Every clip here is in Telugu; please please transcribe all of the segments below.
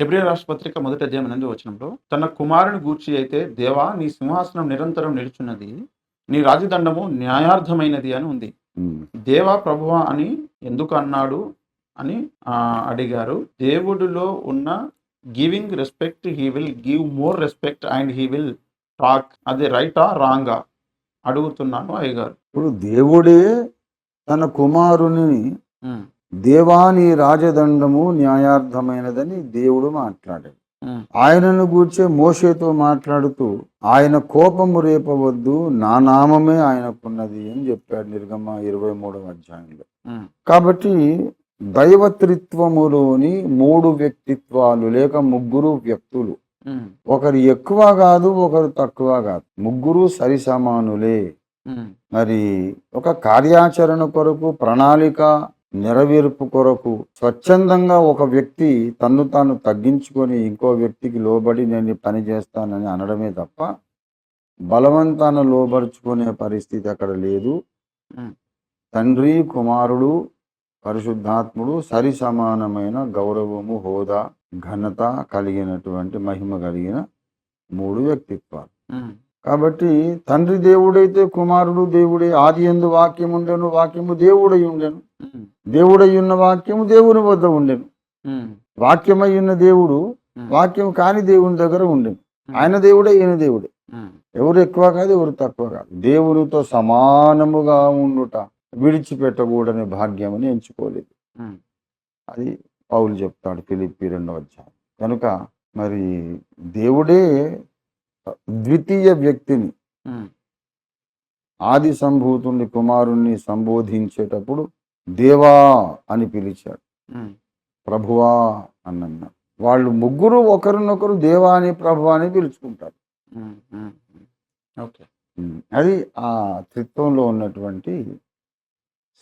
హెబ్రి రాష్ట్రపత్రిక మొదటి అధ్యాయం ఎనిమిది వచనంలో తన కుమారుని గూర్చి అయితే దేవా నీ సింహాసనం నిరంతరం నిలుచున్నది నీ రాజదండము న్యాయార్థమైనది అని ఉంది. దేవా ప్రభువా అని ఎందుకు అన్నాడు అని అడిగారు. దేవుడిలో ఉన్న giving respect he will give more respect and he will talk. అది రైటా రాంగా? అడుగుతున్నాను అయ్యగారు. ఇప్పుడు దేవుడే తన కుమారుని దేవాని రాజదండము న్యాయార్థమైనదని దేవుడు మాట్లాడాడు. ఆయనను గూర్చే మోషేతో మాట్లాడుతూ ఆయన కోపము రేపవద్దు నా నామమే ఆయనకున్నది అని చెప్పాడు నిర్గమ ఇరవై మూడవ అధ్యాయంలో. కాబట్టి దైవత్రిత్వములోని మూడు వ్యక్తిత్వాలు లేక ముగ్గురు వ్యక్తులు ఒకరు ఎక్కువ కాదు ఒకరు తక్కువ కాదు. ముగ్గురు సరి సమానులే ఉమ్, మరి ఒక కార్యాచరణ కొరకు ప్రణాళిక నెరవేర్పు కొరకు స్వచ్ఛందంగా ఒక వ్యక్తి తన్ను తాను తగ్గించుకొని ఇంకో వ్యక్తికి లోబడి నేను పని చేస్తానని అనడమే తప్ప బలవంతాన లోబరుచుకునే పరిస్థితి అక్కడ లేదు. తండ్రి కుమారుడు పరిశుద్ధాత్ముడు సరి సమానమైన గౌరవము హోదా ఘనత కలిగినటువంటి మహిమ కలిగిన మూడు వ్యక్తిత్వాలు. కాబట్టి తండ్రి దేవుడైతే కుమారుడు దేవుడే ఆది ఎందు వాక్యం ఉండెను వాక్యము దేవుడై ఉండెను. దేవుడై ఉన్న వాక్యము దేవుని వద్ద ఉండెను. వాక్యమై ఉన్న దేవుడు వాక్యం కాని దేవుని దగ్గర ఉండెను. ఆయన దేవుడే ఈయన దేవుడే. ఎవరు ఎక్కువ కాదు ఎవరు తక్కువ కాదు. దేవునితో సమానముగా ఉండుట విడిచిపెట్టకూడని భాగ్యమని ఎంచుకోలేదు. అది పౌలు చెప్తాడు ఫిలిప్పి రెండవ అధ్యాయం. కనుక మరి దేవుడే ద్వితీయ వ్యక్తిని ఆది సంభూతుని కుమారుణ్ణి సంబోధించేటప్పుడు దేవా అని పిలిచాడు. ప్రభువా అని అన్నాడు వాళ్ళు ముగ్గురు ఒకరినొకరు దేవా అని ప్రభు అని పిలుచుకుంటారు. అది ఆ త్రిత్వంలో ఉన్నటువంటి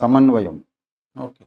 సమన్వయం. ఓకే.